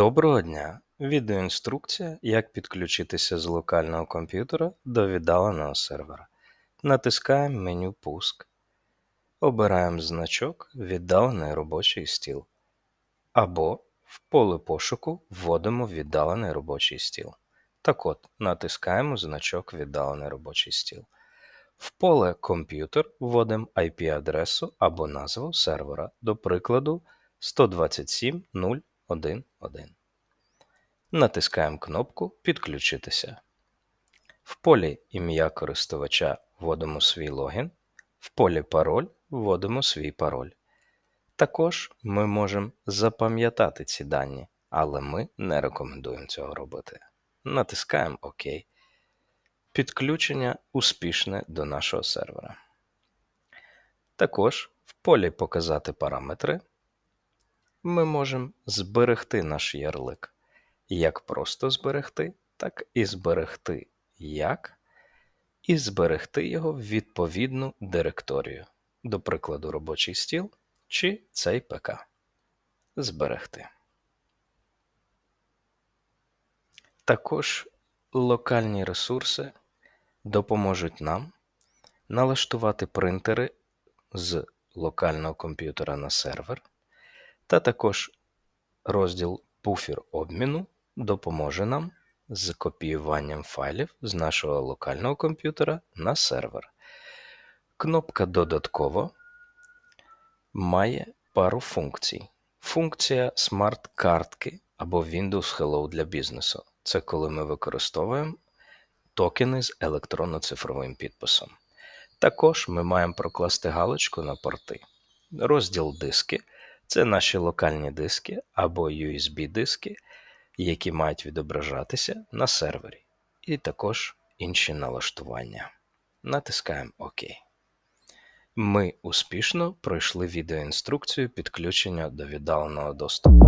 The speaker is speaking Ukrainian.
Доброго дня! Відеоінструкція, як підключитися з локального комп'ютера до віддаленого сервера. Натискаємо меню Пуск. Обираємо значок Віддалений робочий стіл. Або в поле пошуку вводимо віддалений робочий стіл. Так от, натискаємо значок Віддалений робочий стіл. В поле Комп'ютер вводимо IP-адресу або назву сервера, до прикладу 127.0.1.1. Натискаємо кнопку Підключитися. В полі Ім'я користувача вводимо свій логін, в полі Пароль вводимо свій пароль. Також ми можемо запам'ятати ці дані, але ми не рекомендуємо цього робити. Натискаємо ОК. Підключення успішне до нашого сервера. Також в полі Показати параметри ми можемо зберегти наш ярлик. Як просто зберегти, так і зберегти як, і зберегти його в відповідну директорію, до прикладу, робочий стіл чи цей ПК. Зберегти. Також локальні ресурси допоможуть нам налаштувати принтери з локального комп'ютера на сервер, та також розділ буфер обміну допоможе нам з копіюванням файлів з нашого локального комп'ютера на сервер. Кнопка Додатково має пару функцій. Функція смарт-картки або Windows Hello для бізнесу. Це коли ми використовуємо токени з електронно-цифровим підписом. Також ми маємо прокласти галочку на порти. Розділ диски це наші локальні диски або USB-диски, які мають відображатися на сервері, і також інші налаштування. Натискаємо ОК. Ми успішно пройшли відеоінструкцію підключення до віддаленого доступу.